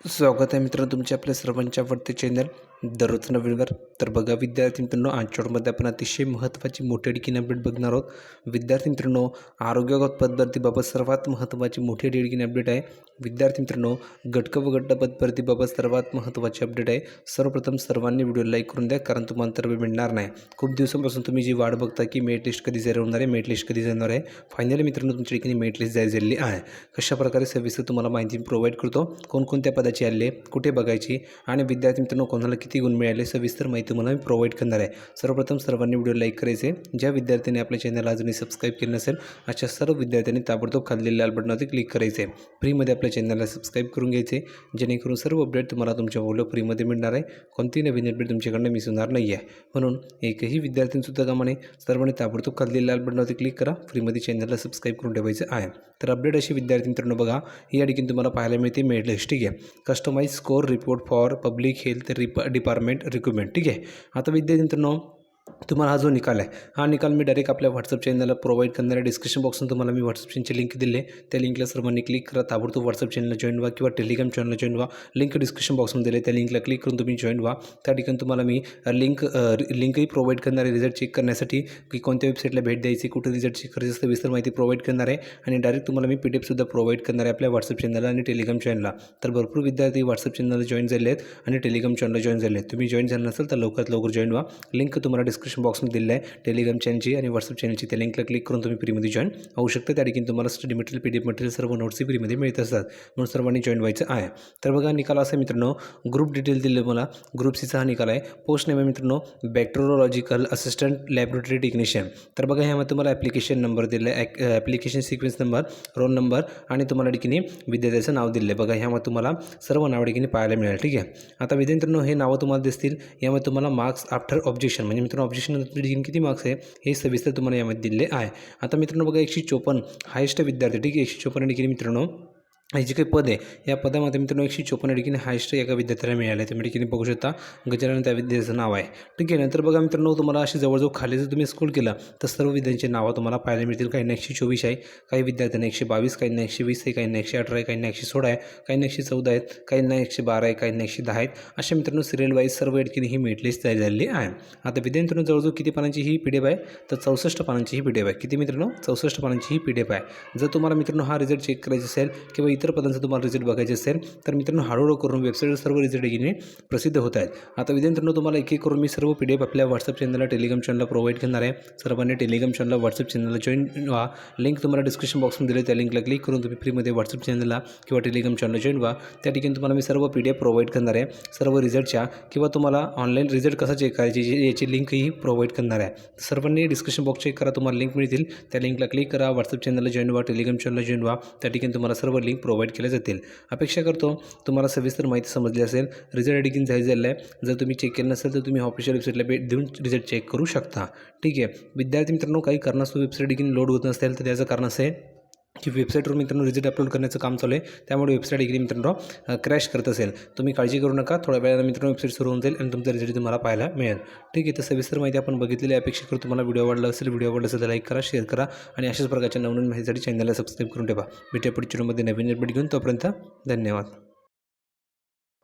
स्वागत आहे मित्रांनो तुमच्या आपल्या सर्वांच्या आवडते चॅनल दररोज नवीनवर तर बघा विद्यार्थी मित्रांनो आजच्या वेळमध्ये आपण अतिशय महत्त्वाची मोठी डेडकीन अपडेट बघणार आहोत. विद्यार्थी मित्रांनो आरोग्यगत पद्धतीबाबत सर्वात महत्त्वाची मोठी अडकीन अपडेट आहे. विद्यार्थी मित्रांनो गटक व गट्ट पद्धतीबाबत सर्वात महत्त्वाची अपडेट आहे. सर्वप्रथम सर्वांनी व्हिडिओ लाईक करून द्या कारण तुम्हाला तर वेळ मिळणार नाही. खूप दिवसांपासून तुम्ही जी वाट बघता की मेट लिस्ट कधी जाहीर होणार आहे मेट लिस्ट कधी जाणार आहे? फायनली मित्रांनो तुमच्या ठिकाणी मेट लिस्ट जाहीर झालेली आहे. कशा प्रकारे सविस्तर तुम्हाला माहिती प्रोव्हाइड करतो. कोणकोणत्या पदाची आली कुठे बघायची? आणि विद्यार्थी मित्रांनो कोणाला किती गुण मिळाले. सविस्तर माहिती तुम्हाला मी प्रोव्हाइड करणार आहे. सर्वप्रथम सर्वांनी व्हिडिओ लाईक करायचे. ज्या विद्यार्थ्यांनी आपल्या चॅनलला अजूनही सबस्क्राईब केलं नसेल अशा सर्व विद्यार्थ्यांनी ताबडतोब खाल्लेल्या लाल बटनावरती क्लिक करायचे. फ्रीमध्ये आपल्या चॅनलला सबस्क्राईब करून घ्यायचे. जेणेकरून सर्व अपडेट तुम्हाला तुमच्या मोबाईलवर फ्रीमध्ये मिळणार आहे. कोणतीही नवीन अपडेट तुमच्याकडनं मिस होणार नाही आहे म्हणून एकही विद्यार्थ्यांसुद्धा कामाने सर्वांनी ताबडतोब खाल्लेल्या लाल बटनावरती क्लिक करा. फ्रीमध्ये चॅनलला सबस्क्राईब करून ठेवायचं आहे. तर अपडेट अशी विद्यार्थी मित्रांनो बघा. या अडकीन तुम्हाला पाहायला मिळते. मेड लिस्ट. ठीक आहे. Customize score report for public health rip department recruitment ठीक आहे? आता विद्यार्थी मित्रांनो तुम्हाला हा जो निकाल आहे हा निकाल मी डायरेक्ट आपल्या व्हॉट्सअप चॅनलला प्रोव्हाइड करणार आहे डिस्क्रिप्शन बॉक्समध्ये तुम्हाला मी व्हॉट्सअप चॅनलची लिंक दिली आहे. त्या लिंकला सर्वांनी क्लिक करा ताबडतोब व्हॉट्सअप चॅनलला जॉईन व्हा किंवा टेलिग्राम चॅनलला जॉईन व्हा. लिंक डिस्क्रिप्शन बॉक्समध्ये दिले त्या लिंकला क्लिक करून तुम्ही जॉईन व्हा. त्या ठिकाणी तुम्हाला मी लिंक लिंकही प्रोव्हाइड करणार आहे रिझल्ट चेक करण्यासाठी की कोणत्या वेबसाईटला भेट द्यायची कुठे रिझल्ट चेक करायचं असतं विस्तर माहिती प्रोव्हाइड करणार आहे. आणि डायरेक्ट तुम्हाला मी पी डी एफसुद्धा प्रोव्हाइड करणार आहे आपल्या व्हॉट्सअप चॅनलला आणि टेलिग्राम चॅनलला तर भरपूर विद्यार्थी व्हॉट्सअप चॅनलला जॉईन झाले आहेत आणि टेलिग्राम चॅनलला जॉईन झाले आहेत. तुम्ही जॉईन झालं नसेल तर लवकरात लवकर जॉईन व्हा. लिंक तुम्हाला डिस्क्रिप्शन बॉक्समध्ये दिलं आहे. टेलिग्राम चॅनलची आणि व्हॉट्सअप चॅनलची त्या लिंकला क्लिक करून तुम्ही फ्रीमध्ये जॉईन होऊ शकता. त्या ठिकाणी तुम्हाला study material P D F material सर्व नोट्सही फ्रीमध्ये मिळत असतात. म्हणून सर्वांनी जॉईन व्हायचं आहे. तर बघा निकाल असा मित्रांनो. ग्रुप डिटेल दिले मला. ग्रुप सीचा हा निकाल आहे. पोस्ट नेम आहे मित्रांनो. बॅक्टेरोलॉजिकल असिस्टंट लॅबोरेटरी टेक्निशियन तर बघा ह्यामध्ये तुम्हाला ॲप्लिकेशन नंबर दिलं आहे. Application sequence number roll number आणि तुम्हाला ठिकाणी विद्यार्थ्याचं नाव दिलं आहे. बघा ह्यामध्ये तुम्हाला सर्व नाव ठिकाणी पाहायला मिळेल. ठीक आहे? आता विद्यार्थ्यांनो हे नावं तुम्हाला दिसतील. यामध्ये तुम्हाला मार्क्स आफ्टर ऑब्जेक्शन म्हणजे मित्रांनो ऑब्जेक्शन ठिकाणी किती मार्क्स आहे हे सविस्तर तुम्हाला यामध्ये दिले आहे. आता मित्रांनो बघा एकशे चोपन्न हायेस्ट विद्यार्थी ठीक आहे? एकशे चोपन्न डिग्री मित्रांनो. हे जे काही पद आहे या पदामध्ये मित्रांनो एकशे चोपन्न ठिकाणी हायस्ट एका विद्यार्थ्याला मिळालं. आहे तुम्ही ठिकाणी बघू शकता. गजानन त्या विद्यार्थ्याचं नाव आहे. ठीक आहे नंतर बघा मित्रांनो तुम्हाला अशी जवळजवळ खाली जर तुम्ही स्कूल केला तर सर्व विद्यार्थ्यांची नावं तुम्हाला पाहायला मिळतील. काहींना एकशे चोवीस आहे काही विद्यार्थ्यांना एकशे बावीस काहींना एकशे वीस आहे काहींना एकशे अठरा आहे काहींना एकशे सोळा आहे काहींना एकशे चौदा आहेत काहींना एकशे बारा आहे काहींना एकशे दहा आहेत. अशा मित्रांनो सिरियल वाईज सर्व ठिकाणी ही मेट तयार झालेली आहे. आता विद्यार्थ्यांनो जवळजवळ किती पानांची ही पी डी एफ आहे? तर चौसष्ट पानांची ही पी डी एफ आहे. किती मित्रांनो? चौसष्ट पानांची ही पी डी एफ आहे. जर तुम्हाला मित्रांनो हा रिझल्ट चेक करायचा असेल किंवा इतर पदांचा तुम्हाला रिझल्ट बघायचे असेल तर मित्रांनो हळूहळू करून वेबसाईटवर सर्व रिझल्ट घेणे प्रसिद्ध होत आहेत. आता विद्यार्थ्यांनो तुम्हाला एक एक करून मी सर्व पी डी एफ आपल्या व्हॉट्सअप चॅनलला टेलिग्राम चॅनलला प्रोव्हाइड करणार आहे. सर्वांनी टेलिग्राम चॅनलला व्हॉट्सअप चॅनलला जॉईन व्हा. लिंक तुम्हाला डिस्क्रिप्शन बॉक्समध्ये दिले त्या लिंकला क्लिक करून तुम्ही फ्रीमध्ये व्हॉट्सअप चॅनलला किंवा टेलिग्राम चॅनलला जॉईन व्हा. त्या ठिकाणी तुम्हाला मी सर्व पी डी एफ प्रोव्हाइड करणार आहे. सर्व रिझल्टच्या किंवा तुम्हाला ऑनलाईन रिझल्ट कसा चेक करायची याची लिंकही प्रोव्हाइड करणार आहे. सर्वांनी डिस्क्रिप्शन बॉक्स चेक करा तुम्हाला लिंक मिळतील. त्या लिंकला क्लिक करा व्हॉट्सअप चॅनलला जॉईन व्हा टेलिग्राम चॅनलला जॉईन व्हा. त्या ठिकाणी तुम्हाला सर्व लिंक प्रोव्हाइड केल्या जातील. अपेक्षा करतो तुम्हाला सविस्तर माहिती समजली असेल. रिझल्ट देखील जाहीर झालेला आहे जर तुम्ही चेक केलं नसेल तर तुम्ही ऑफिशियल वेबसाईटला भेट देऊन रिझल्ट चेक करू शकता. ठीक आहे. विद्यार्थी मित्रांनो काही कारणास्तव वेबसाईट देखील लोड होत नसेल तर त्याचं कारण असं आहे की वेबसाईटवर मित्रांनो रिझल्ट अपलोड करण्याचं काम चालू आहे त्यामुळे वेबसाईट देखील मित्रांनो क्रॅश करत असेल. तुम्ही काळजी करू नका थोड्या वेळानं मित्रांनो वेबसाईट सुरू होऊन जाईल आणि तुमचा रिझल्ट तुम्हाला पाहायला मिळेल. ठीक आहे तर सविस्तर माहिती आपण बघितलेली अपेक्षा करू तुम्हाला व्हिडिओ आवडला असेल व्हिडिओ आवडला असेल तर लाईक करा शेअर करा आणि अशाच प्रकारच्या नवनवीन माहितीसाठी चॅनलला सबस्क्राईब करून ठेवा. भेटूया पुढच्या व्हिडिओमध्ये नवीन अपडेट घेऊन. तोपर्यंत धन्यवाद.